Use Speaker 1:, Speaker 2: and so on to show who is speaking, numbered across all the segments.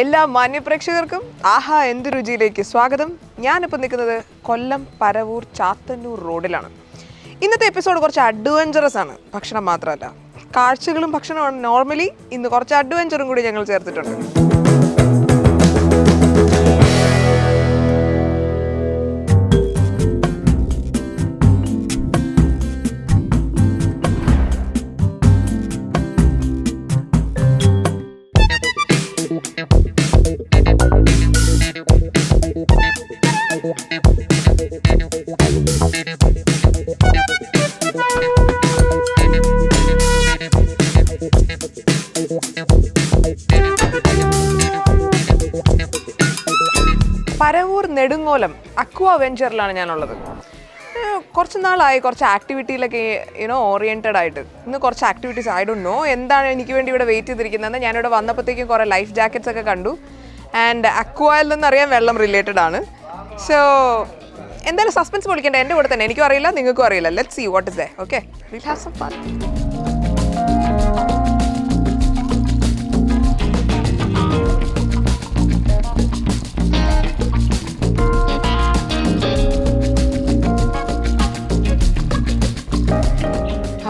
Speaker 1: എല്ലാ മാന്യപ്രേക്ഷകർക്കും ആഹാ എന്ത് രുചിയിലേക്ക് സ്വാഗതം. ഞാനിപ്പോൾ നിൽക്കുന്നത് കൊല്ലം പരവൂർ ചാത്തന്നൂർ റോഡിലാണ്. ഇന്നത്തെ എപ്പിസോഡ് കുറച്ച് അഡ്വഞ്ചറസ് ആണ് ഭക്ഷണം മാത്രമല്ല. കാഴ്ചകളും ഭക്ഷണമാണ് നോർമലി ഇന്ന് കുറച്ച് അഡ്വഞ്ചറും കൂടി ഞങ്ങൾ ചേർത്തിട്ടുണ്ട്. പരവൂർ നെടുങ്ങോലം അക്വ വെഞ്ചറിലാണ് ഞാനുള്ളത്. കുറച്ച് നാളായി കുറച്ച് ആക്ടിവിറ്റിയിലൊക്കെ യുനോ ഓറിയന്റഡ് ആയിട്ട്. ഇന്ന് കുറച്ച് ആക്ടിവിറ്റീസ് ഡോണ്ട് നോ എന്താണ് എനിക്ക് വേണ്ടി ഇവിടെ വെയിറ്റ് ചെയ്തിരിക്കുന്നത് ഞാനിവിടെ വന്നപ്പോഴത്തേക്കും കുറേ ലൈഫ് ജാക്കറ്റ്സ് ഒക്കെ കണ്ടു. ആൻഡ് അക്വയിൽ നിന്നറിയാൻ വെള്ളം റിലേറ്റഡ് ആണ്. സോ എന്തായാലും സസ്പെൻസ് പൊളിക്കേണ്ട. എന്റെ കൂടെ തന്നെ. എനിക്കും അറിയില്ല നിങ്ങൾക്കും അറിയില്ല. Let see what is the okay will have some fun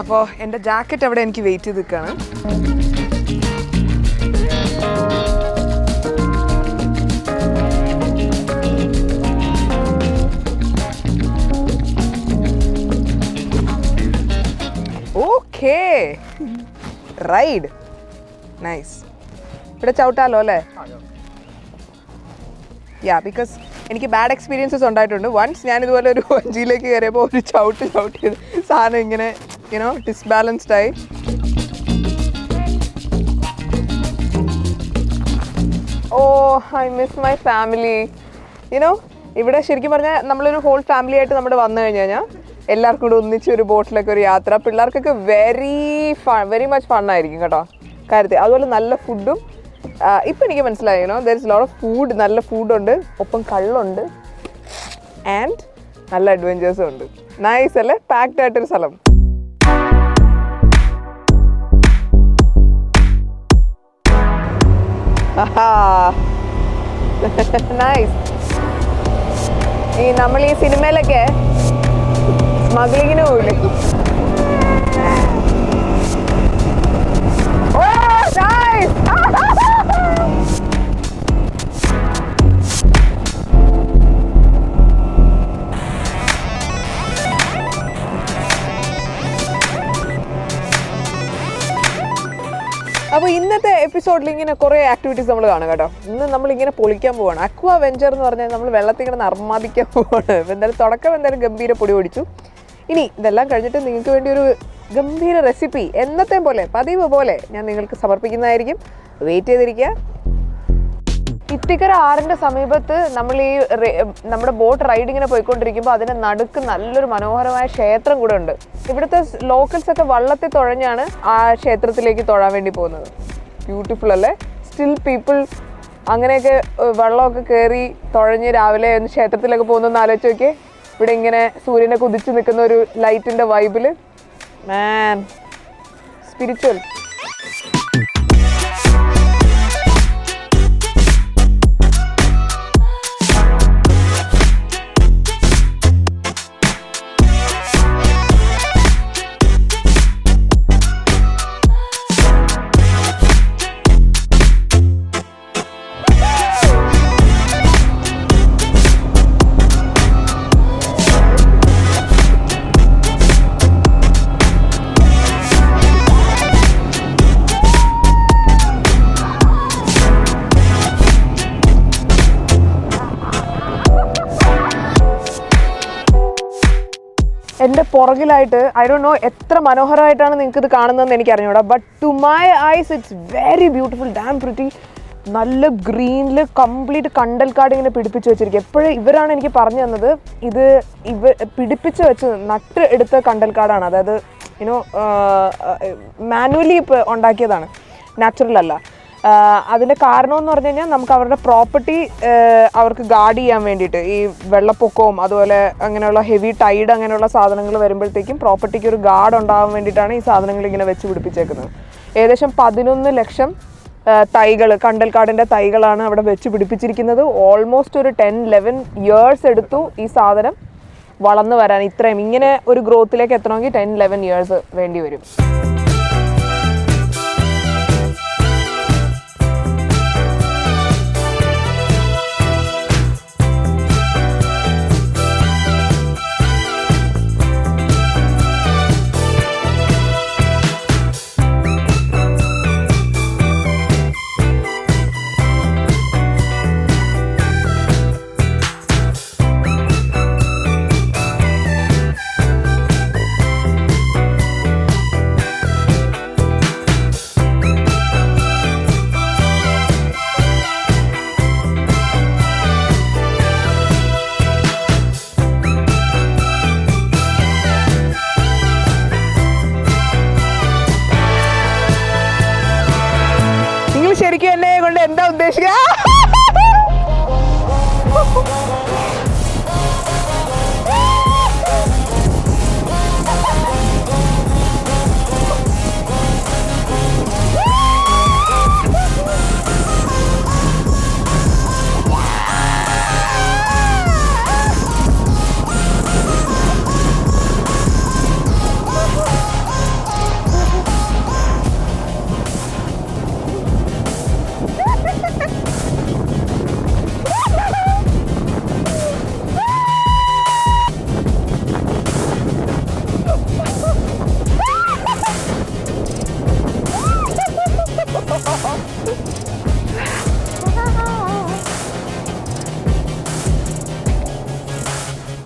Speaker 1: അപ്പോൾ എന്റെ ജാക്കറ്റ് അവിടെ എനിക്ക് വെയിറ്റ് ചെയ്ത് നിൽക്കുകയാണ്. ഓക്കേ റൈഡ് നൈസ് ഇവിടെ ചവിട്ടാലോ അല്ലേ? യാ ബിക്കോസ് എനിക്ക് ബാഡ് എക്സ്പീരിയൻസസ് ഉണ്ടായിട്ടുണ്ട്. വൺസ് ഞാൻ ഇതുപോലെ ഒരു വഞ്ചിയിലേക്ക് കയറിയപ്പോൾ ഒരു ചവിട്ട് ചവിട്ടിയത് സാധനം ഇങ്ങനെ യുനോ disbalanced ആയി ഓ I miss my family you know ഇവിടെ ശരിക്കും പറഞ്ഞാൽ നമ്മളൊരു ഹോൾ ഫാമിലി ആയിട്ട് നമ്മുടെ വന്നു കഴിഞ്ഞു കഴിഞ്ഞാൽ എല്ലാവർക്കും കൂടെ ഒന്നിച്ച് ഒരു ബോട്ടിലൊക്കെ ഒരു യാത്ര. പിള്ളേർക്കൊക്കെ വെരി ഫൺ വെരി മച്ച് ഫണ്ണായിരിക്കും കേട്ടോ. കാര്യത്തിൽ അതുപോലെ നല്ല ഫുഡും ഇപ്പം എനിക്ക് മനസ്സിലായി you know there is lot of food നല്ല ഫുഡുണ്ട് ഒപ്പം കള്ളുണ്ട് ആൻഡ് നല്ല അഡ്വഞ്ചേഴ്സും ഉണ്ട്. നൈസ് അല്ലേ? പാക്ഡ് ആയിട്ടൊരു സ്ഥലം. നൈസ് ഈ നമ്മൾ ഈ സിനിമയിലൊക്കെ സ്മഗ്ലിങ്ങിന് പോയില്ലേ? അപ്പോൾ ഇന്നത്തെ എപ്പിസോഡിൽ ഇങ്ങനെ കുറേ ആക്ടിവിറ്റീസ് നമ്മൾ കാണും കേട്ടോ. ഇന്ന് നമ്മൾ ഇങ്ങനെ പൊളിക്കാൻ പോവാണ്. അക്വ വെഞ്ചർ എന്ന് പറഞ്ഞാൽ നമ്മൾ വെള്ളത്തിൽ ഇങ്ങനെ അർമാദിക്കാൻ പോവാണ്. എന്തായാലും തുടക്കം എന്തായാലും ഗംഭീര പൊടി പൊടിച്ചു. ഇനി ഇതെല്ലാം കഴിഞ്ഞിട്ട് നിങ്ങൾക്ക് വേണ്ടി ഒരു ഗംഭീര റെസിപ്പി എന്നത്തെ പോലെ പതിവ് പോലെ ഞാൻ നിങ്ങൾക്ക് സമർപ്പിക്കുന്നതായിരിക്കും. വെയിറ്റ് ചെയ്തിരിക്കുക. ഇത്തിക്കര ആറിന്റെ സമീപത്ത് നമ്മൾ ഈ നമ്മുടെ ബോട്ട് റൈഡിങ്ങിനെ പോയിക്കൊണ്ടിരിക്കുമ്പോൾ അതിന് നടുക്ക് നല്ലൊരു മനോഹരമായ ക്ഷേത്രം കൂടെ ഉണ്ട്. ഇവിടുത്തെ ലോക്കൽസ് ഒക്കെ വള്ളത്തിൽ തുഴഞ്ഞാണ് ആ ക്ഷേത്രത്തിലേക്ക് തൊഴാൻ വേണ്ടി പോകുന്നത്. ബ്യൂട്ടിഫുൾ അല്ലേ? സ്റ്റിൽ പീപ്പിൾ അങ്ങനെയൊക്കെ വെള്ളമൊക്കെ കയറി തുഴഞ്ഞ് രാവിലെ ഒന്ന് ക്ഷേത്രത്തിലൊക്കെ പോകുന്നൊന്ന് ആലോചിച്ച് നോക്കിയേ. ഇവിടെ ഇങ്ങനെ സൂര്യനെ കുതിച്ച് നിൽക്കുന്ന ഒരു ലൈറ്റിന്റെ വൈബിൽ മാൻ സ്പിരിച്വൽ പുറകിലായിട്ട് ഐ ഡോ നോ എത്ര മനോഹരമായിട്ടാണ് നിങ്ങൾക്ക് ഇത് കാണുന്നതെന്ന് എനിക്ക് അറിഞ്ഞൂടാ but to my eyes it's very beautiful damn pretty നല്ല ഗ്രീനിൽ കംപ്ലീറ്റ് കണ്ടൽ കണ്ടൽക്കാട് ഇങ്ങനെ പിടിപ്പിച്ച് വെച്ചിരിക്കുക. എപ്പോഴും ഇവരാണ് എനിക്ക് പറഞ്ഞു തന്നത്. ഇത് ഇവ പിടിപ്പിച്ച് വെച്ച് നട്ട് എടുത്ത കണ്ടൽ കണ്ടൽക്കാടാണ്. അതായത് യുനോ മാനുവലി ഉണ്ടാക്കിയതാണ്. നാച്ചുറൽ അല്ല. ആഹ് അതിന്റെ കാരണം എന്ന് പറഞ്ഞു കഴിഞ്ഞാൽ നമുക്ക് അവരുടെ പ്രോപ്പർട്ടി അവർക്ക് ഗാർഡ് ചെയ്യാൻ വേണ്ടിയിട്ട്. ഈ വെള്ളപ്പൊക്കവും അതുപോലെ അങ്ങനെയുള്ള ഹെവി ടൈഡ് അങ്ങനെയുള്ള സാധനങ്ങൾ വരുമ്പോഴത്തേക്കും പ്രോപ്പർട്ടിക്ക് ഒരു ഗാർഡ് ഉണ്ടാകാൻ വേണ്ടിയിട്ടാണ് ഈ സാധനങ്ങൾ ഇങ്ങനെ വെച്ച് പിടിപ്പിച്ചേക്കുന്നത്. ഏകദേശം പതിനൊന്ന് ലക്ഷം തൈകൾ കണ്ടൽക്കാടിന്റെ തൈകളാണ് അവിടെ വെച്ച് പിടിപ്പിച്ചിരിക്കുന്നത്. ഓൾമോസ്റ്റ് ഒരു ടെൻ ലെവൻ ഇയേഴ്സ് എടുത്തു ഈ സാധനം വളർന്നു വരാൻ. ഇത്രയും ഇങ്ങനെ ഒരു ഗ്രോത്തിലേക്ക് എത്തണമെങ്കിൽ ടെൻ ലെവൻ ഇയേഴ്സ് വേണ്ടി വരും. ശരിക്കും എന്നെ കൊണ്ട് എന്താ ഉദ്ദേശിക്കുക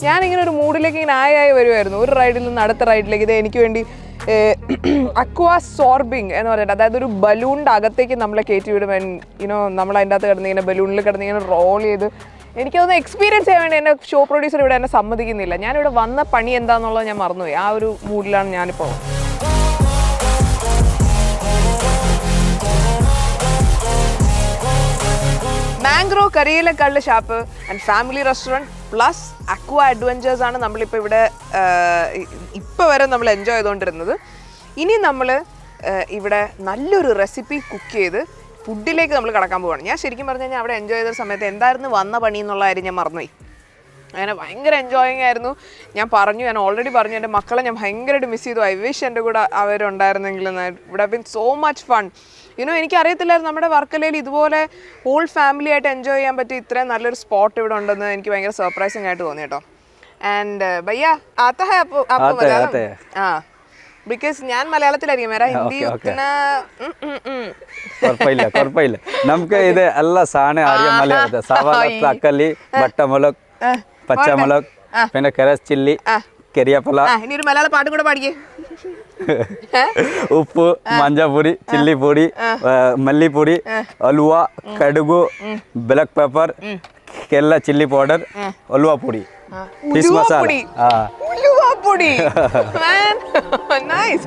Speaker 1: ഞാനിങ്ങനെ ഒരു മൂഡിലേക്ക് ഇങ്ങനെ ആയി ആയി വരുമായിരുന്നു ഒരു റൈഡിൽ നിന്ന് അടുത്ത റൈഡിലേക്ക് ഇത് എനിക്ക് വേണ്ടി അക്വാ സോർബിങ് എന്ന് പറഞ്ഞിട്ട് അതായത് ഒരു ബലൂണിന്റെ അകത്തേക്ക് നമ്മളെ കയറ്റി വിടും. ഇനോ നമ്മൾ അതിന്റെ അകത്ത് കിടന്ന് ഇങ്ങനെ ബലൂണിൽ കിടന്ന് ഇങ്ങനെ റോൾ ചെയ്ത് എനിക്കതൊന്ന് എക്സ്പീരിയൻസ് ചെയ്യാൻ വേണ്ടി എന്റെ ഷോ പ്രൊഡ്യൂസർ ഇവിടെ എന്നെ സമ്മതിക്കുന്നില്ല. ഞാനിവിടെ വന്ന പണി എന്താണെന്നുള്ളത് ഞാൻ മറന്നുപോയി. ആ ഒരു മൂഡിലാണ് ഞാനിപ്പോൾ. Mangrove കരിയിലക്കള്ള് shop and family restaurant plus aqua adventures ആണ് നമ്മളിപ്പോൾ ഇവിടെ ഇപ്പോൾ വരെ നമ്മൾ എൻജോയ് ചെയ്തുകൊണ്ടിരുന്നത് ഇനി നമ്മൾ ഇവിടെ നല്ലൊരു റെസിപ്പി കുക്ക് ചെയ്ത് ഫുഡിലേക്ക് നമ്മൾ കടക്കാൻ പോവാണ്. ഞാൻ ശരിക്കും പറഞ്ഞു കഴിഞ്ഞാൽ അവിടെ എൻജോയ് ചെയ്ത സമയത്ത് എന്തായിരുന്നു വന്ന പണി എന്നുള്ള കാര്യം ഞാൻ മറന്നുപോയി. അങ്ങനെ ഭയങ്കര എൻജോയിങ് ആയിരുന്നു. ഞാൻ പറഞ്ഞു ഞാൻ ഓൾറെഡി പറഞ്ഞു എന്റെ മക്കളെ ഞാൻ ഭയങ്കരമായിട്ട് മിസ് ചെയ്തു. ഐ വിഷ് എന്റെ കൂടെ അവരുണ്ടായിരുന്നെങ്കിൽ ഇവിടെ been so much fun you know എനിക്കറിയത്തില്ലായിരുന്നു നമ്മുടെ വർക്കലയിൽ ഇതുപോലെ ഹോൾ ഫാമിലി ആയിട്ട് എൻജോയ് ചെയ്യാൻ പറ്റിയ ഇത്രയും നല്ലൊരു സ്പോട്ട് ഇവിടെ ഉണ്ടെന്ന് എനിക്ക് ഭയങ്കര സർപ്രൈസിങ് ആയിട്ട് തോന്നി കേട്ടോ. ആൻഡ് ഭയ്യ ആത്ത ഹൈ അപ്പോ അപ്പോ
Speaker 2: ആത്ത ഹൈ,
Speaker 1: മലയാളം
Speaker 2: ആത്ത ഹൈ.
Speaker 1: ആ ബിക്കോസ് ഞാൻ മലയാളത്തിലായിരിക്കും. ഹിന്ദി.
Speaker 2: കുഴപ്പമില്ല കുഴപ്പമില്ല. നമുക്ക് ഇത് എല്ലാ സാധനം അറിയാം മലയാളത്തിൽ. സവാള തക്കാളി ബട്ടമുളക് പച്ചമുളക് പിന്നെ കരസ് ചില്ലി കരിയാപ്പല.
Speaker 1: ആ ഇനി ഒരു മലയാള പാട്ടും കൂടെ പാടിക്കേ.
Speaker 2: ഉപ്പ് മഞ്ഞപ്പൊടി ചില്ലിപ്പൊടി മല്ലിപ്പൊടി അലുവ കടുകു black pepper Kerala chilli powder അലുവ പൊടി ഫിഷ് മസാല
Speaker 1: Man, nice.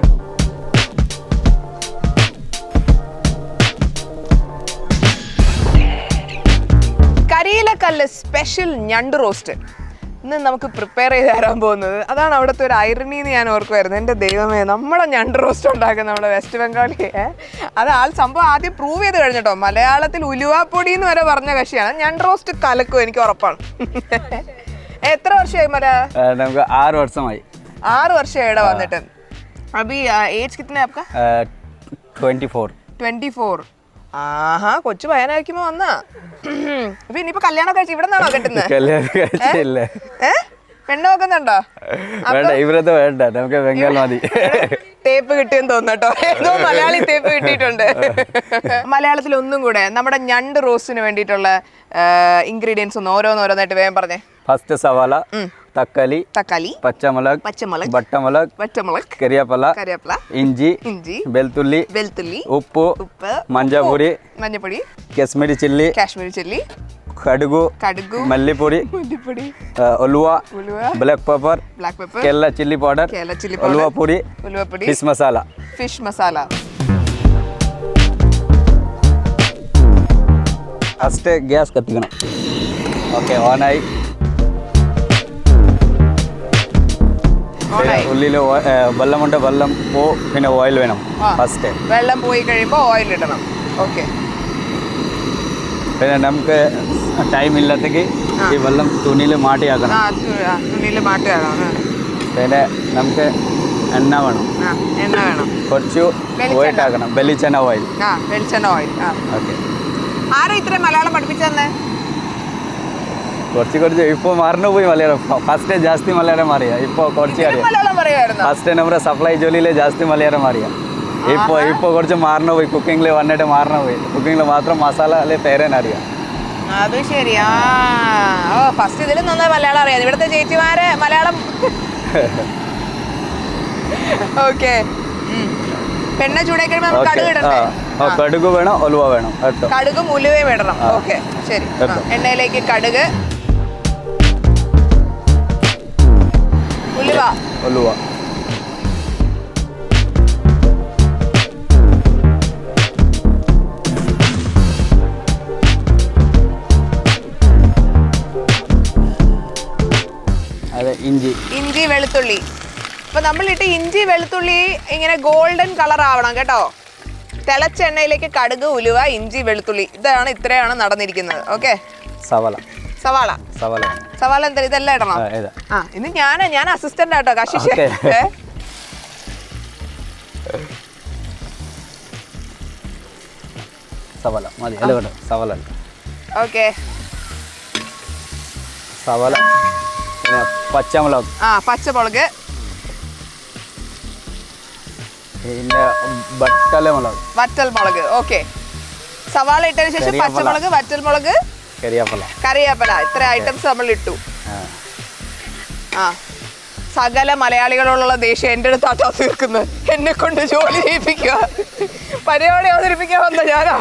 Speaker 1: കരിയിലക്കല്ല് സ്പെഷ്യൽ ഞണ്ട് റോസ്റ്റ് ഇന്ന് നമുക്ക് പ്രിപ്പയർ ചെയ്ത് തരാൻ പോകുന്നത്. അതാണ് അവിടുത്തെ ഒരു ഐറണി എന്ന് ഞാൻ ഓർക്കുമായിരുന്നു എന്റെ ദൈവമേ നമ്മളെ ഞണ്ട് റോസ്റ്റ് ഉണ്ടാക്കുന്ന നമ്മുടെ വെസ്റ്റ് ബംഗാളിയെ അത് ആൾ സംഭവം ആദ്യം പ്രൂവ് ചെയ്ത് കഴിഞ്ഞിട്ടോ മലയാളത്തിൽ ഉലുവാപ്പൊടി എന്ന് വരെ പറഞ്ഞ കക്ഷിയാണ്. ഞണ്ട് റോസ്റ്റ് കലക്കും എനിക്ക് ഉറപ്പാണ്. എത്ര വർഷമായി മല?
Speaker 2: നമുക്ക് ആറ് വർഷമായി.
Speaker 1: ആറ് വർഷമായി ഇവിടെ വന്നിട്ട്? അബി ഏജ് കിട്ടുന്ന
Speaker 2: ട്വന്റി ഫോർ
Speaker 1: ട്വന്റി ഫോർ ആഹാ കൊച്ചു പയ്യനായിരിക്കുമ്പോ വന്നാ. അപ്പൊ ഇനിയിപ്പോ കല്യാണം കഴിച്ചു ഇവിടെ നിന്നാണോ കിട്ടുന്നത്
Speaker 2: കല്യാണം കഴിച്ചില്ല.
Speaker 1: പെണ്ണ് നോക്കുന്നുണ്ടോ?
Speaker 2: വേണ്ട ഇവരത് വേണ്ട നമുക്ക് ബംഗാൾ മതി.
Speaker 1: തേപ്പ് കിട്ടിയെന്ന് തോന്നട്ടോ ഏതോ മലയാളി തേപ്പ് കിട്ടിയിട്ടുണ്ട്. മലയാളത്തിൽ ഒന്നും കൂടെ നമ്മുടെ ഞണ്ട് റോസ്റ്റിന് വേണ്ടിയിട്ടുള്ള ഇൻഗ്രീഡിയൻസ് ഒന്ന് ഓരോന്നോരോന്നായിട്ട് വേഗം പറഞ്ഞേ.
Speaker 2: ഫസ്റ്റ് സവാല തക്കാളി
Speaker 1: തക്കാളി
Speaker 2: പച്ചമുളക്
Speaker 1: പച്ചമുളക്
Speaker 2: വട്ടമുളക്
Speaker 1: വട്ടമുളക്
Speaker 2: കറിയപ്പല
Speaker 1: കറിയപ്പല
Speaker 2: ഇഞ്ചി
Speaker 1: ഇഞ്ചി
Speaker 2: വെളുത്തുള്ളി
Speaker 1: വെളുത്തുള്ളി
Speaker 2: ഉപ്പ്
Speaker 1: ഉപ്പ്
Speaker 2: മഞ്ഞപ്പൊടി
Speaker 1: മഞ്ഞപ്പൊടി
Speaker 2: കാശ്മീരി ചില്ലി
Speaker 1: കാശ്മീരി ചില്ലി
Speaker 2: കടുകു
Speaker 1: കടുകു
Speaker 2: മല്ലിപ്പൊടി
Speaker 1: മല്ലിപ്പൊടി
Speaker 2: ഒലുവ ഉലുവ
Speaker 1: ഉലുവ
Speaker 2: black
Speaker 1: pepper black
Speaker 2: pepper Kerala chilli
Speaker 1: powder Kerala
Speaker 2: chilli
Speaker 1: powder
Speaker 2: ഒലുവപ്പൊടി
Speaker 1: ഉലുവപ്പൊടി
Speaker 2: fish masala
Speaker 1: fish masala
Speaker 2: first gas കത്തിക്കണം. Okay ഓണായി ഉള്ളിൽ വെള്ളമുണ്ട് വെള്ളം പോ പിന്നെ ഓയിൽ വേണം. ഫസ്റ്റ്
Speaker 1: വെള്ളം പോയി കഴിയുമ്പോൾ ഓയിൽ ഇടണം. ഓക്കെ
Speaker 2: പിന്നെ നമുക്ക് ടൈം ഇല്ലാത്തേക്ക് ഈ വെള്ളം തുണിയിൽ മാട്ടിയാക്കണം.
Speaker 1: തുണിയിൽ മാട്ടിയാക്കണം
Speaker 2: പിന്നെ നമുക്ക് എണ്ണ വേണം.
Speaker 1: എണ്ണ വേണം.
Speaker 2: കുറച്ച് ഓയിൽ വെളിച്ചെണ്ണ ഓയിൽ.
Speaker 1: വെളിച്ചെണ്ണ ഓയിൽ
Speaker 2: ഓക്കെ.
Speaker 1: ആരാ ഇത്രയും മലയാളം പഠിപ്പിച്ചു തന്നെ?
Speaker 2: കുറച്ച് കുറച്ച് ഇപ്പോൾ മറന്നുപോയി മലയാളം. ഫസ്റ്റ് ജാസ്തി മലയാളം അറിയാം. ഇപ്പൊ കുറച്ച് അറിയാം. ഫസ്റ്റ് നമ്മുടെ സപ്ലൈ ജോലിയിലെ ജാസ്തി മലയാളം അറിയാം. ഇപ്പോൾ ഇപ്പോൾ കുറച്ച് മാറണ പോയി കുക്കിങ്ങിൽ വന്നിട്ട് മാറണ പോയി കുക്കിങ്ങിൽ മാത്രം മസാല അല്ലെ പേരേനെ അറിയാം.
Speaker 1: അത് ശരിയാ ഓ ഫസ്റ്റ് ഇതിലും നന്നായി മലയാളം അറിയാം. ഇവിടുത്തെ ചേച്ചിമാരെ മലയാളം. ഓക്കെ. പെണ്ണ ചൂടായി കഴിയുമ്പോൾ നമുക്ക് കടുക് ഇടണ്ടേ?
Speaker 2: കടുക് വേണം ഒലുവ വേണം.
Speaker 1: കടുകും ഉലുവയും ഇടണം. ഓക്കെ ശരി. എണ്ണയിലേക്ക് കടുക്. ഉലുവ.
Speaker 2: ഒലുവ ഇഞ്ചി.
Speaker 1: ഇഞ്ചി വെളുത്തുള്ളി. അപ്പൊ നമ്മളിട്ട് ഇഞ്ചി വെളുത്തുള്ളി ഇങ്ങനെ ഗോൾഡൻ കളർ ആവണം കേട്ടോ. തിളച്ച എണ്ണയിലേക്ക് കടുക് ഉലുവ ഇഞ്ചി വെളുത്തുള്ളി. ഇതാണ് ഇത്രയാണ് നടന്നിരിക്കുന്നത്. ഓക്കെ
Speaker 2: സവാള.
Speaker 1: സവാള.
Speaker 2: സവാള.
Speaker 1: സവാള എന്താ? ഇതെല്ലാം ഇടണം?
Speaker 2: ആ ഇതാ.
Speaker 1: ഇന്ന് ഞാൻ ഞാൻ അസിസ്റ്റന്റ് ആട്ടോ കശിഷ്
Speaker 2: സവാള. മതി അല്ല കേട്ടോ സവല
Speaker 1: ഓക്കെ
Speaker 2: സവല പിന്നെ പച്ചമുളക്.
Speaker 1: ആ പച്ചമുളക്.
Speaker 2: പിന്നെ ബട്ടല മുളക്
Speaker 1: വറ്റൽ മുളക് ഓക്കെ. സവാള ഇട്ടതിന് ശേഷം പച്ചമുളക് വറ്റൽ മുളക്
Speaker 2: കറിയാപ്പല
Speaker 1: കറിവേപ്പില ഇത്ര ഐറ്റംസ് നമ്മൾ ഇട്ടു.
Speaker 2: ആ.
Speaker 1: ആ. സകല മലയാളികളോടുള്ള ദേഷ്യം എന്റെ അടുത്താട്ടോ തീർക്കുന്നത് എന്നെ കൊണ്ട് ജോലി ചെയ്യിപ്പിക്കുക. പരിപാടി അവതരിപ്പിക്കാൻ വന്ന ഞാനാ.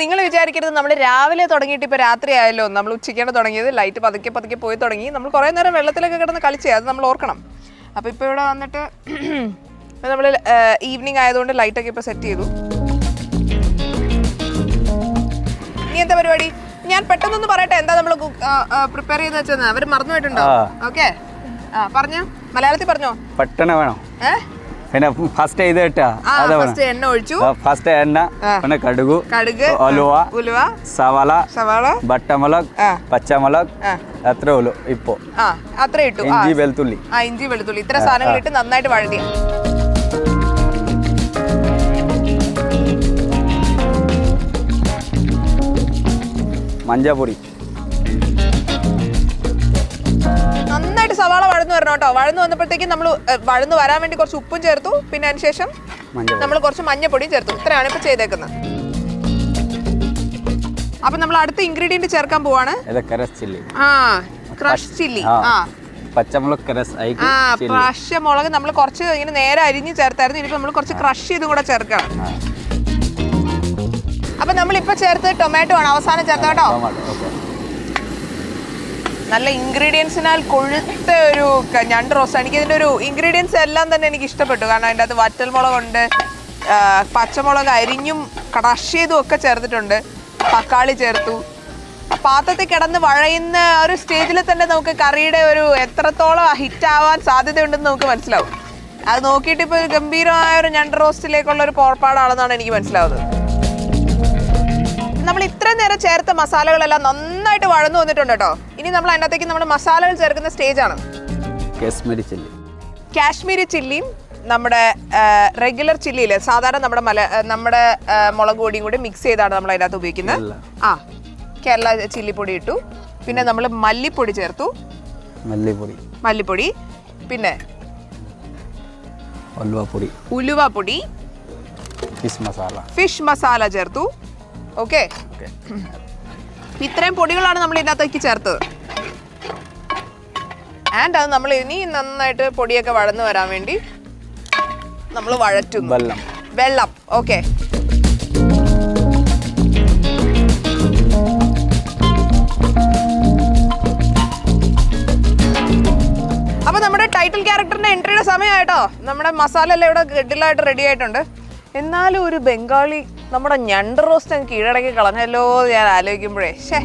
Speaker 1: നിങ്ങൾ വിചാരിക്കരുത് നമ്മൾ രാവിലെ തുടങ്ങിയിട്ട് ഇപ്പൊ രാത്രി ആയല്ലോ നമ്മൾ ഉച്ചയ്ക്കാണ് തുടങ്ങിയത് ലൈറ്റ് പതുക്കെ പതുക്കെ പോയി തുടങ്ങി നമ്മൾ കുറേ നേരം വെള്ളത്തിലൊക്കെ കിടന്ന് കളിച്ചേ അത് നമ്മൾ ഓർക്കണം. അപ്പോൾ ഇപ്പൊ ഇവിടെ വന്നിട്ട് നമ്മൾ ഈവനിങ് ആയതുകൊണ്ട് ലൈറ്റൊക്കെ ഇപ്പൊ സെറ്റ് ചെയ്തു. ഇനി എന്താ പരിപാടി? ഞാൻ പെട്ടെന്നൊന്ന് പറയട്ടെ എന്താ നമ്മൾ പ്രിപ്പയർ ചെയ്ത് വെച്ചത് അവർ മറന്നു പോയിട്ടുണ്ടോ?
Speaker 2: ആ.
Speaker 1: ഓക്കെ ആ പറഞ്ഞോ. മലയാളത്തിൽ പറഞ്ഞോ.
Speaker 2: പെട്ടെന്ന് വേണം.
Speaker 1: ഏ?
Speaker 2: പിന്നെ ഫസ്റ്റ് ഇത് കേട്ടാ?
Speaker 1: ഫസ്റ്റ് എണ്ണ ഒഴിച്ചു.
Speaker 2: ഫസ്റ്റ് എണ്ണ. പിന്നെ കടുകു
Speaker 1: കടുക്
Speaker 2: ഒലുവ
Speaker 1: ഉലുവ
Speaker 2: സവാള
Speaker 1: സവാള
Speaker 2: ബട്ടമുളക്. പച്ചമുളക് അത്രേ ഉള്ളൂ ഇപ്പോൾ
Speaker 1: ആ അത്ര ഇട്ടു.
Speaker 2: ഇഞ്ചി വെളുത്തുള്ളി.
Speaker 1: ആ ഇഞ്ചി വെളുത്തുള്ളി. ഇത്ര സാധനങ്ങൾ ഇട്ട് നന്നായിട്ട് വഴതി.
Speaker 2: മഞ്ഞപ്പൊടി.
Speaker 1: സവാള വഴന്നു വരണം കേട്ടോ. വഴന്നു വന്നപ്പോഴത്തേക്കും നമ്മൾ വഴന്നു വരാൻ വേണ്ടി കുറച്ച് ഉപ്പും ചേർത്തു. പിന്നെ അതിനുശേഷം നമ്മൾ കുറച്ച് മഞ്ഞപ്പൊടിയും ചേർത്തു. ഇത്രയാണ് ഇപ്പൊ ചെയ്തേക്കുന്നത്. അപ്പൊ നമ്മൾ അടുത്ത ഇൻഗ്രീഡിയന്റ് ചേർക്കാൻ പോവാണ്. ആ ക്രഷ് ചില്ലി.
Speaker 2: ആ പച്ചമുളക് ക്രഷ്
Speaker 1: ആ പച്ചമുളക് നമ്മൾ കുറച്ച് ഇങ്ങനെ നേരെ അരിഞ്ഞ് ചേർത്തായിരുന്നു. ഇനിയിപ്പോ നമ്മൾ കുറച്ച് ക്രഷ് ചെയ്തും കൂടെ ചേർക്കണം അപ്പൊ നമ്മൾ ഇപ്പൊ ചേർത്ത് ടൊമാറ്റോ ആണ്. അവസാനം ചേർത്ത കേട്ടോ. നല്ല ഇൻഗ്രീഡിയൻസിനാൽ കൊഴുത്ത ഒരു ഞണ്ട് റോസ്റ്റ്. എനിക്ക് ഇതിന്റെ ഒരു ഇൻഗ്രീഡിയൻസ് എല്ലാം തന്നെ എനിക്ക് ഇഷ്ടപ്പെട്ടു. കാരണം അതിന്റെ അകത്ത് വറ്റൽമുളകുണ്ട് പച്ചമുളക് അരിഞ്ഞും ക്രഷ് ചെയ്തും ഒക്കെ ചേർത്തിട്ടുണ്ട്. തക്കാളി ചേർത്തു. പാത്രത്തിൽ കിടന്ന് വഴയുന്ന ഒരു സ്റ്റേജിൽ തന്നെ നമുക്ക് കറിയുടെ ഒരു എത്രത്തോളം ഹിറ്റ് ആവാൻ സാധ്യതയുണ്ടെന്ന് നമുക്ക് മനസ്സിലാവും. അത് നോക്കിയിട്ട് ഇപ്പോൾ ഗംഭീരമായ ഒരു ഞണ്ട് റോസ്റ്റിലേക്കുള്ള ഒരു പോർപ്പാടാണെന്നാണ് എനിക്ക് മനസ്സിലാവുന്നത്. നമ്മൾ ഇത്രയും നേരം ചേർത്ത മസാലകളെല്ലാം നന്നായിട്ട് വഴന്നു വന്നിട്ടുണ്ട് കേട്ടോ. ഇനി നമ്മൾ അതിനകത്തേക്ക് നമ്മൾ മസാലകൾ ചേർക്കുന്ന സ്റ്റേജാണ്
Speaker 2: കാശ്മീരി ചില്ലി.
Speaker 1: കാശ്മീരി ചില്ലിയും നമ്മുടെ റെഗുലർ ചില്ലിയില്ലേ സാധാരണ നമ്മുടെ മല നമ്മുടെ മുളക് പൊടിയും കൂടി മിക്സ് ചെയ്താണ് നമ്മൾ അതിനകത്ത് ഉപയോഗിക്കുന്നത്. ആ കേരള ചില്ലിപ്പൊടി ഇട്ടു. പിന്നെ നമ്മൾ മല്ലിപ്പൊടി ചേർത്തു.
Speaker 2: മല്ലിപ്പൊടി.
Speaker 1: മല്ലിപ്പൊടി. പിന്നെ ഉലുവപ്പൊടി. ഉലുവപ്പൊടി.
Speaker 2: ഫിഷ് മസാല
Speaker 1: ഫിഷ് മസാല ചേർത്തു. ഓക്കെ ഇത്രയും പൊടികളാണ് നമ്മൾ ഇതിനകത്തേക്ക് ചേർത്തത്. ആൻഡ് അത് നമ്മൾ ഇനി നന്നായിട്ട് പൊടിയൊക്കെ വഴന്നു വരാൻ വേണ്ടി നമ്മൾ വഴറ്റും
Speaker 2: വെള്ളം.
Speaker 1: വെള്ളം. ഓക്കെ അപ്പൊ നമ്മുടെ ടൈറ്റിൽ ക്യാരക്ടറിന്റെ എൻട്രിയുടെ സമയമായിട്ടോ. നമ്മുടെ മസാല എല്ലാം ഇവിടെ ഗഡിലായിട്ട് റെഡി ആയിട്ടുണ്ട്. എന്നാലും ഒരു ബംഗാളി നമ്മുടെ ഞണ്ട് റോസ്റ്റ് അങ്ങ് കീഴടക്കി കളഞ്ഞല്ലോ ഞാൻ ആലോചിക്കുമ്പോഴേ ഷേ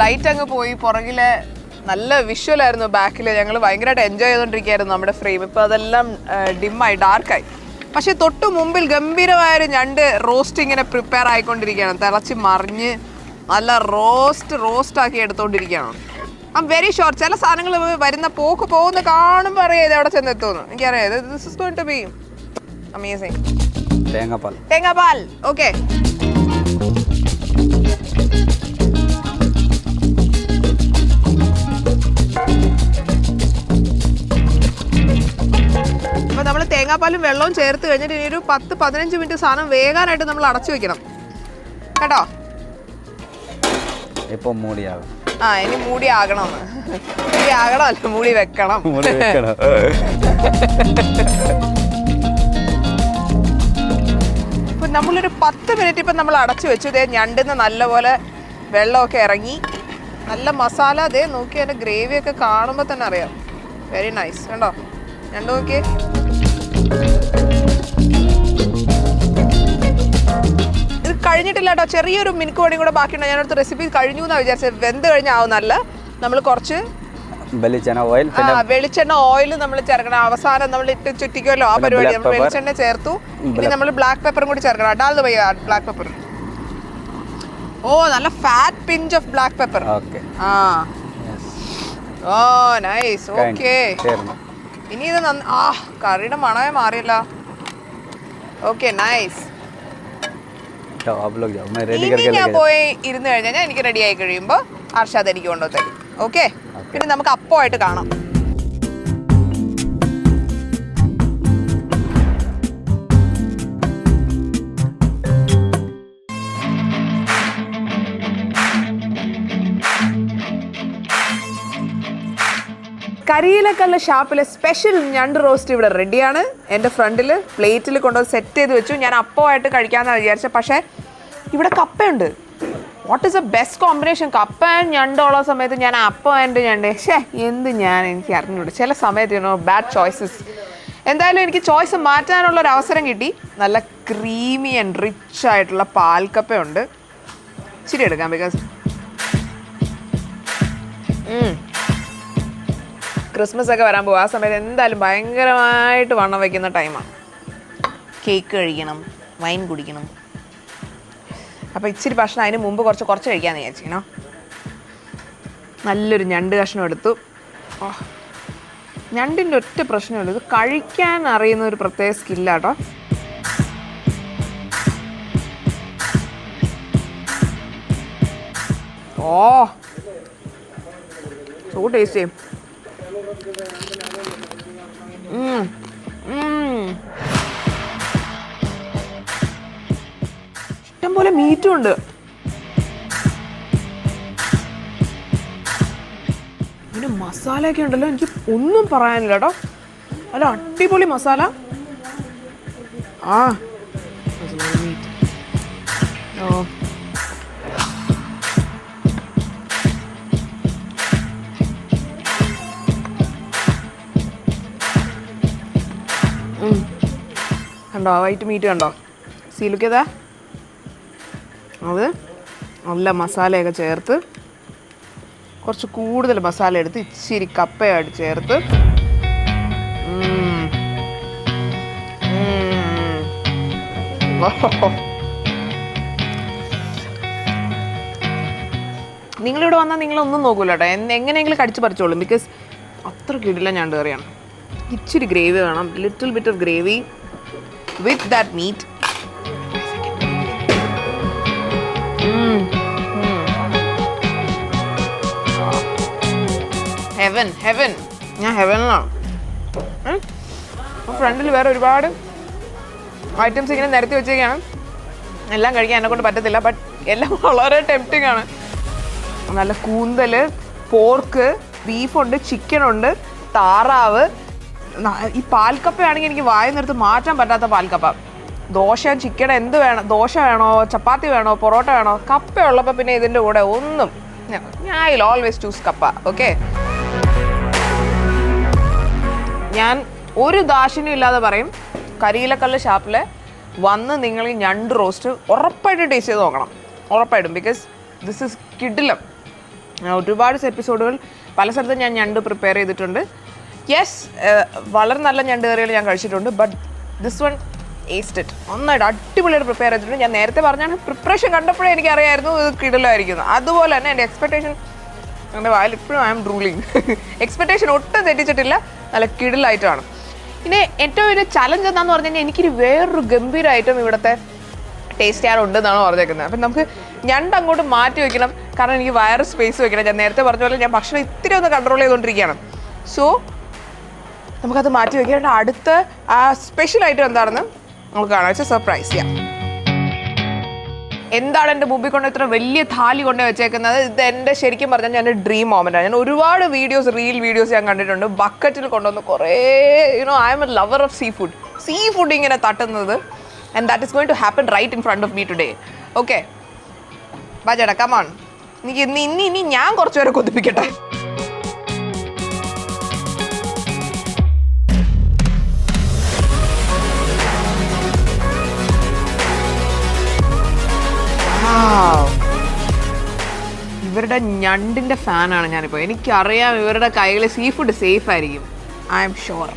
Speaker 1: ലൈറ്റ് അങ്ങ് പോയി പുറകിലെ നല്ല വിഷ്വലായിരുന്നു ബാക്കിൽ ഞങ്ങൾ ഭയങ്കരമായിട്ട് എൻജോയ് ചെയ്തുകൊണ്ടിരിക്കുകയായിരുന്നു നമ്മുടെ ഫ്രെയിം ഇപ്പോൾ അതെല്ലാം ഡിമ്മായി ഡാർക്കായി പക്ഷേ തൊട്ട് മുമ്പിൽ ഗംഭീരമായൊരു ഞണ്ട് റോസ്റ്റ് ഇങ്ങനെ പ്രിപ്പയർ ആയിക്കൊണ്ടിരിക്കുകയാണ്. തിളച്ച് മറിഞ്ഞ് നല്ല റോസ്റ്റ് റോസ്റ്റ് ആക്കി എടുത്തോണ്ടിരിക്കുകയാണ്. ഐ വെരി ഷുവർ ചില സാധനങ്ങൾ വരുന്ന പോക്ക് പോകുന്ന കാണുമ്പോൾ അറിയാം ഇത് എവിടെ ചെന്നെത്തുമെന്ന്. എനിക്കറിയാം. This is going to be amazing
Speaker 2: തേങ്ങാപ്പാൽ.
Speaker 1: തേങ്ങാപ്പാൽ. ഓക്കെ തേങ്ങാപ്പാലും വെള്ളവും ചേർത്ത് കഴിഞ്ഞിട്ട് ഇനി ഒരു പത്ത് പതിനഞ്ച് മിനിറ്റ് സാധനം വേകാനായിട്ട് നമ്മൾ അടച്ചു വെക്കണം. കേട്ടോ?
Speaker 2: ഇപ്പൊ മൂടിയാകും.
Speaker 1: ആ ഇനി മൂടി ആകണം മൂടി ആകണം അല്ല മൂടി വെക്കണം.
Speaker 2: മൂടി വെക്കണം.
Speaker 1: ഇപ്പൊ നമ്മളൊരു പത്ത് മിനിറ്റ് ഇപ്പം നമ്മൾ അടച്ചു വെച്ചു. ഇതേ ഞണ്ടിന്ന് നല്ലപോലെ വെള്ളമൊക്കെ ഇറങ്ങി. നല്ല മസാല അതേ നോക്കി അതിന്റെ ഗ്രേവിയൊക്കെ കാണുമ്പോൾ തന്നെ അറിയാം. വെരി നൈസ് കണ്ടോ? ഞണ്ട് നോക്കിയേ. കഴിഞ്ഞിട്ടില്ല കേട്ടോ ചെറിയൊരു മിനുക്ക് പണിയും കൂടെ ബാക്കിയുണ്ട്. ഞാനടുത്ത് റെസിപ്പി കഴിഞ്ഞു എന്നാണ് വിചാരിച്ചത് വെന്ത് കഴിഞ്ഞാവുന്നല്ല നമ്മൾ കുറച്ച്
Speaker 2: വെളിച്ചെണ്ണ ഓയിൽ
Speaker 1: വെളിച്ചെണ്ണ ഓയിൽ നമ്മൾ ചേർക്കണം. അവസാനം നമ്മൾ ഇട്ട് ചുറ്റിക്കുമല്ലോ ആ പരിപാടി. നമ്മൾ. വെളിച്ചെണ്ണ ചേർത്തു. ഇനി നമ്മൾ ബ്ലാക്ക് പെപ്പറും കൂടി ചേർക്കണം. അടാൽ പയ്യ ബ്ലാക്ക് പെപ്പർ ഓ നല്ല fat pinch of black
Speaker 2: pepper
Speaker 1: ആ. ഓ നൈസ് ഓക്കെ ഇനി ഇത് ആ കറിയുടെ മണമേ മാറിയല്ല. ഓക്കെ നൈസ്
Speaker 2: तो आप लोग जाओ मैं रेडी
Speaker 1: ഇനി
Speaker 2: करके
Speaker 1: ഞാൻ
Speaker 2: लेके
Speaker 1: പോയി ഇരുന്ന് കഴിഞ്ഞാൽ എനിക്ക് റെഡി ആയി കഴിയുമ്പോൾ അർഷാദ് എനിക്ക് കൊണ്ടുവന്ന് തരും ഓക്കെ പിന്നെ നമുക്ക് അപ്പമായിട്ട് കാണാം കരിയിലക്കല്ല ഷാപ്പിലെ സ്പെഷ്യൽ ഞണ്ട് റോസ്റ്റ് ഇവിടെ റെഡിയാണ് എന്റെ ഫ്രണ്ടിൽ പ്ലേറ്റിൽ കൊണ്ടുവന്ന് സെറ്റ് ചെയ്ത് വെച്ചു. ഞാൻ അപ്പമായിട്ട് കഴിക്കാമെന്നാണ് വിചാരിച്ചത്. പക്ഷേ ഇവിടെ കപ്പയുണ്ട്. What is a best combination കപ്പ ആൻഡ് ഞണ്ടുള്ള സമയത്ത് ഞാൻ അപ്പം ആൻഡ് ഞണ്ട്. ഷേ എന്ത് ഞാൻ എനിക്ക് അറിഞ്ഞൂടെ. ചില സമയത്ത് യുനോ ബാഡ് ചോയ്സസ് എന്തായാലും എനിക്ക് ചോയ്സ് മാറ്റാനുള്ള ഒരു അവസരം കിട്ടി. നല്ല ക്രീമി ആൻഡ് റിച്ച് ആയിട്ടുള്ള പാൽക്കപ്പയുണ്ട്. ഇച്ചിരി എടുക്കാം ബിക്കോസ് ക്രിസ്മസ് ഒക്കെ വരാൻ പോകും ആ സമയത്ത് എന്തായാലും ഭയങ്കരമായിട്ട് വണ്ണം വയ്ക്കുന്ന ടൈമാണ് കേക്ക് കഴിക്കണം വൈൻ കുടിക്കണം. അപ്പോൾ ഇച്ചിരി ഭക്ഷണം അതിന് മുമ്പ് കുറച്ച് കുറച്ച് കഴിക്കാമെന്ന് വിചാരിച്ചിരിക്കണോ നല്ലൊരു ഞണ്ട് കഷ്ണം എടുത്തു. ഓ ഞണ്ടിന്റെ ഒറ്റ പ്രശ്നമുള്ളൂ ഇത് കഴിക്കാൻ അറിയുന്ന ഒരു പ്രത്യേക സ്കില്ലാട്ടോ ഓ സോ ചെയ്യും. ഉം. ഇഷ്ടംപോലെ മീറ്റും ഉണ്ട്. പിന്നെ മസാലയൊക്കെ ഉണ്ടല്ലോ എനിക്ക് ഒന്നും പറയാനില്ല കേട്ടോ. അല്ല അടിപൊളി മസാല. ആ. ഓ. കണ്ടോ? വൈറ്റ് മീറ്റ് കണ്ടോ? സീലുക്കതാ അത് നല്ല മസാലയൊക്കെ ചേർത്ത് കുറച്ച് കൂടുതൽ മസാല എടുത്ത് ഇച്ചിരി കപ്പയായിട്ട് ചേർത്ത്. നിങ്ങളിവിടെ വന്നാൽ നിങ്ങളൊന്നും നോക്കൂല എങ്ങനെയെങ്കിലും കടിച്ച് പറിച്ചോളും. ബിക്കോസ് അത്ര കിടില്ല ഞാൻ കയറിയാണ് ഇച്ചിരി ഗ്രേവി വേണം. Little bit of gravy with that meat heaven heaven ഞാൻ ഹെവനിലാണ് ഫ്രണ്ടിൽ വേറെ ഒരുപാട് ഐറ്റംസ് ഇങ്ങനെ നിരത്തി വെച്ചേക്കാണ് എല്ലാം കഴിക്കാൻ എന്നെ കൊണ്ട് പറ്റത്തില്ല ബട്ട് എല്ലാം വളരെ ടെംപ്റ്റിംഗ് ആണ്. നല്ല കൂന്തൽ പോർക്ക് ബീഫുണ്ട് ചിക്കനുണ്ട് താറാവ് ഈ പാൽക്കപ്പയാണെങ്കിൽ എനിക്ക് വായ നിർത്ത് മാറ്റാൻ പറ്റാത്ത പാൽക്കപ്പ. ദോശ ചിക്കൻ എന്ത് വേണം ദോശ വേണോ ചപ്പാത്തി വേണോ പൊറോട്ട വേണോ കപ്പ ഉള്ളപ്പോൾ പിന്നെ ഇതിന്റെ കൂടെ ഒന്നും ഞാൻ ഐ ഓൾവേസ് ചൂസ് കപ്പ ഓക്കെ ഞാൻ ഒരു ദാശിനും ഇല്ലാതെ പറയും കരിയിലക്കല്ല് ഷാപ്പിൽ വന്ന് നിങ്ങൾ ഈ ഞണ്ട് റോസ്റ്റ് ഉറപ്പായിട്ട് ടേസ്റ്റ് ചെയ്ത് നോക്കണം ഉറപ്പായിട്ടും ബിക്കോസ് ദിസ് ഇസ് കിഡിലം ഒരുപാട് എപ്പിസോഡുകൾ പല സ്ഥലത്തും ഞാൻ ഞണ്ട് പ്രിപ്പയർ ചെയ്തിട്ടുണ്ട്. യെസ് വളരെ നല്ല ഞണ്ട് കറികൾ ഞാൻ കഴിച്ചിട്ടുണ്ട് ബട്ട് ദിസ് വൺ ഏസ്റ്റ് ഇറ്റ് നന്നായിട്ട് അടിപൊളിയായിട്ട് പ്രിപ്പയർ ചെയ്തിട്ടുണ്ട്. ഞാൻ നേരത്തെ പറഞ്ഞാണ് പ്രിപ്പറേഷൻ കണ്ടപ്പോഴേ എനിക്കറിയായിരുന്നു ഇത് കിടലായിരിക്കുന്നു. അതുപോലെ തന്നെ എന്റെ എക്സ്പെക്ടേഷൻ എന്റെ വായിൽ ഇപ്പോഴും ഐ എം ഡ്രൂളിങ് എക്സ്പെക്ടേഷൻ ഒട്ടും തെറ്റിച്ചിട്ടില്ല നല്ല കിടലായിട്ടാണ്. ഇനി ഏറ്റവും വലിയ ചലഞ്ച് എന്താന്ന് പറഞ്ഞു കഴിഞ്ഞാൽ എനിക്കൊരു വേറൊരു ഗംഭീര ഐറ്റം ഇവിടുത്തെ ടേസ്റ്റ് ചെയ്യാറുണ്ടെന്നാണ് പറഞ്ഞേക്കുന്നത്. അപ്പം നമുക്ക് ഞണ്ട് അങ്ങോട്ട് മാറ്റി വെക്കണം. കാരണം എനിക്ക് വയറ് സ്പേസ് വെക്കണം. ഞാൻ നേരത്തെ പറഞ്ഞ പോലെ ഞാൻ ഭക്ഷണം ഇത്തിരി ഒന്ന് കൺട്രോൾ ചെയ്തുകൊണ്ടിരിക്കുകയാണ്. സോ നമുക്കത് മാറ്റി വെക്കാം. അടുത്ത ആ സ്പെഷ്യൽ ഐറ്റം എന്താണെന്ന് നമുക്ക് കാണാം. വെച്ചാൽ സർപ്രൈസ് ചെയ്യാം എന്താണ് എന്റെ മുമ്പിൽ കൊണ്ട് ഇത്ര വലിയ താലി കൊണ്ട് വെച്ചേക്കുന്നത്? ഇത് എന്റെ ശരിക്കും പറഞ്ഞാൽ ഞാൻ ഡ്രീം മോമെന്റാണ് ഞാൻ ഒരുപാട് വീഡിയോസ് റീൽ വീഡിയോസ് ഞാൻ കണ്ടിട്ടുണ്ട്. ബക്കറ്റിൽ കൊണ്ടുവന്ന് കുറേ you know I'm a lover of seafood seafood ഇങ്ങനെ തട്ടുന്നത് and that is going to happen right in front of me today okay ബാ ചേട്ടാ കമാൺ എനിക്ക് ഇന്ന് ഇനി ഇനി ഞാൻ കുറച്ച് പേരെ കൊതിപ്പിക്കട്ടെ? ഇവരുടെ ഞണ്ടിന്റെ ഫാനാണ് ഞാനിപ്പോൾ എനിക്കറിയാം ഇവരുടെ കൈകൾ സീ ഫുഡ് സേഫ് ആയിരിക്കും. ഐ എം ഷുവർ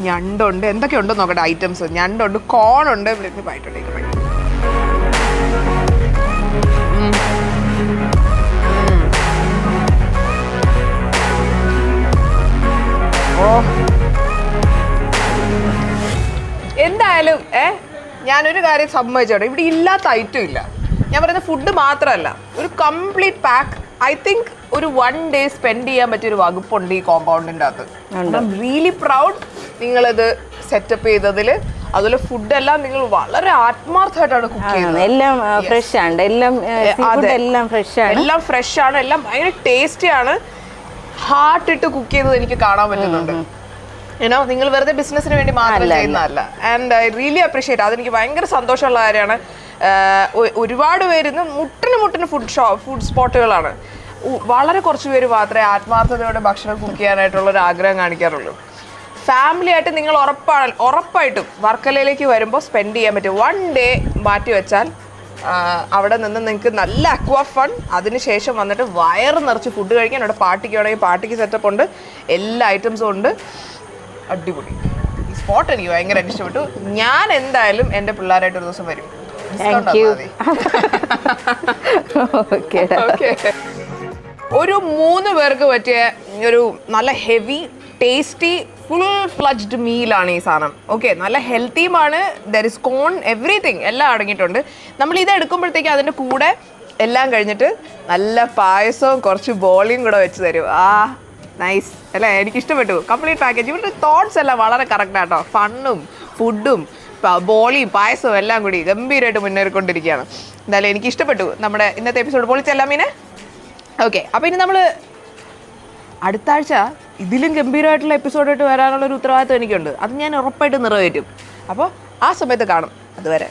Speaker 1: ഞണ്ടുണ്ട്. എന്തൊക്കെയുണ്ടോ നോക്കട്ടെ ഐറ്റംസ് ഞണ്ടുണ്ട് കോളുണ്ട് പായിട്ടുണ്ടെങ്കിൽ ഓ. എന്തായാലും ഏ? ഞാനൊരു കാര്യം സമ്മതിച്ചോട്ടെ? ഇവിടെ ഇല്ലാത്ത ഐറ്റം ഇല്ല. ഞാൻ പറയുന്നത് ഫുഡ് മാത്രമല്ല ഒരു കംപ്ലീറ്റ് പാക്ക് ഐ തിങ്ക് ഒരു വൺ ഡേ സ്പെൻഡ് ചെയ്യാൻ പറ്റിയ ഒരു വകുപ്പുണ്ട് ഈ കോമ്പൗണ്ടിന്റെ അകത്ത്. റിയലി പ്രൗഡ് നിങ്ങളത് സെറ്റപ്പ് ചെയ്തതിൽ അതുപോലെ ഫുഡെല്ലാം നിങ്ങൾ വളരെ ആത്മാർത്ഥമായിട്ടാണ് കുക്ക്. ചെയ്യുന്നത്.
Speaker 3: എല്ലാം ഫ്രഷ് ആണ്. എല്ലാം. എല്ലാം ഫ്രഷ് ആണ്.
Speaker 1: എല്ലാം ഫ്രഷ് ആണ്. എല്ലാം ഭയങ്കര ടേസ്റ്റി ആണ്. ഹാർട്ട് ഇട്ട് കുക്ക് ചെയ്തത് എനിക്ക് കാണാൻ പറ്റുന്നുണ്ട്. ഏനോ നിങ്ങൾ വെറുതെ ബിസിനസ്സിന് വേണ്ടി മാത്രം ചെയ്യുന്നതല്ല. ആൻഡ് ഐ റിയലി അപ്രീഷിയേറ്റ് അതെനിക്ക് ഭയങ്കര സന്തോഷമുള്ള കാര്യമാണ്. ഒരുപാട് പേര് ഇന്ന് മുട്ടിന് മുട്ടിന് ഫുഡ് ഷോ ഫുഡ് സ്പോട്ടുകളാണ് വളരെ കുറച്ച് പേര് മാത്രമേ ആത്മാർത്ഥതയോടെ ഭക്ഷണം കുക്ക് ചെയ്യാനായിട്ടുള്ള ഒരു ആഗ്രഹം കാണിക്കാറുള്ളൂ. ഫാമിലി ആയിട്ട് നിങ്ങൾ ഉറപ്പാണ് ഉറപ്പായിട്ടും വർക്കലയിലേക്ക് വരുമ്പോൾ സ്പെൻഡ് ചെയ്യാൻ പറ്റും. വൺ ഡേ മാറ്റി വെച്ചാൽ അവിടെ നിന്ന് നിങ്ങൾക്ക് നല്ല അക്വാ ഫൺ അതിനുശേഷം വന്നിട്ട് വയർ നിറച്ച് ഫുഡ് കഴിക്കാൻ അവിടെ പാർട്ടിക്ക് വേണമെങ്കിൽ പാർട്ടിക്ക് സെറ്റപ്പ് ഉണ്ട്. എല്ലാ ഐറ്റംസും ഉണ്ട്. അടിപൊളി. ഈ സ്പോട്ട് എനിക്ക് ഭയങ്കരമായിട്ട് ഇഷ്ടപ്പെട്ടു. ഞാൻ എന്തായാലും എന്റെ പിള്ളേരായിട്ട് ഒരു ദിവസം വരും.
Speaker 3: ഓക്കെ
Speaker 1: ഒരു മൂന്ന് പേർക്ക് പറ്റിയ ഒരു നല്ല ഹെവി ടേസ്റ്റി ഫുൾ ഫ്ലജ്ഡ് മീലാണ് ഈ സാധനം. ഓക്കെ നല്ല ഹെൽത്തിയുമാണ് ദർ ഇസ് കോൺ എവറിത്തിങ് എല്ലാം അടങ്ങിയിട്ടുണ്ട്. നമ്മൾ ഇത് എടുക്കുമ്പോഴത്തേക്ക് അതിന്റെ കൂടെ എല്ലാം കഴിഞ്ഞിട്ട് നല്ല പായസവും കുറച്ച് ബോളിയും കൂടെ വെച്ച് തരും. ആ നൈസ് അല്ലേ? എനിക്ക് ഇഷ്ടപ്പെട്ടു കംപ്ലീറ്റ് പാക്കേജ് ഇവരുടെ തോട്ട്സ് എല്ലാം വളരെ കറക്റ്റ് ആട്ടോ. ഫണ്ണും ഫുഡും ബോളിയും പായസവും എല്ലാം കൂടി ഗംഭീരമായിട്ട് മുന്നേറിക്കൊണ്ടിരിക്കുകയാണ്. എന്തായാലും എനിക്ക് ഇഷ്ടപ്പെട്ടു നമ്മുടെ ഇന്നത്തെ എപ്പിസോഡ് പൊളിച്ചെല്ലാം മീനെ? ഓക്കെ അപ്പോൾ ഇനി നമ്മൾ അടുത്ത ആഴ്ച ഇതിലും ഗംഭീരമായിട്ടുള്ള എപ്പിസോഡായിട്ട് വരാനുള്ള ഒരു ഉത്തരവാദിത്വം എനിക്കുണ്ട്. അത് ഞാൻ ഉറപ്പായിട്ട് നിറവേറ്റും. അപ്പോൾ ആ സമയത്ത് കാണും. അതുവരെ.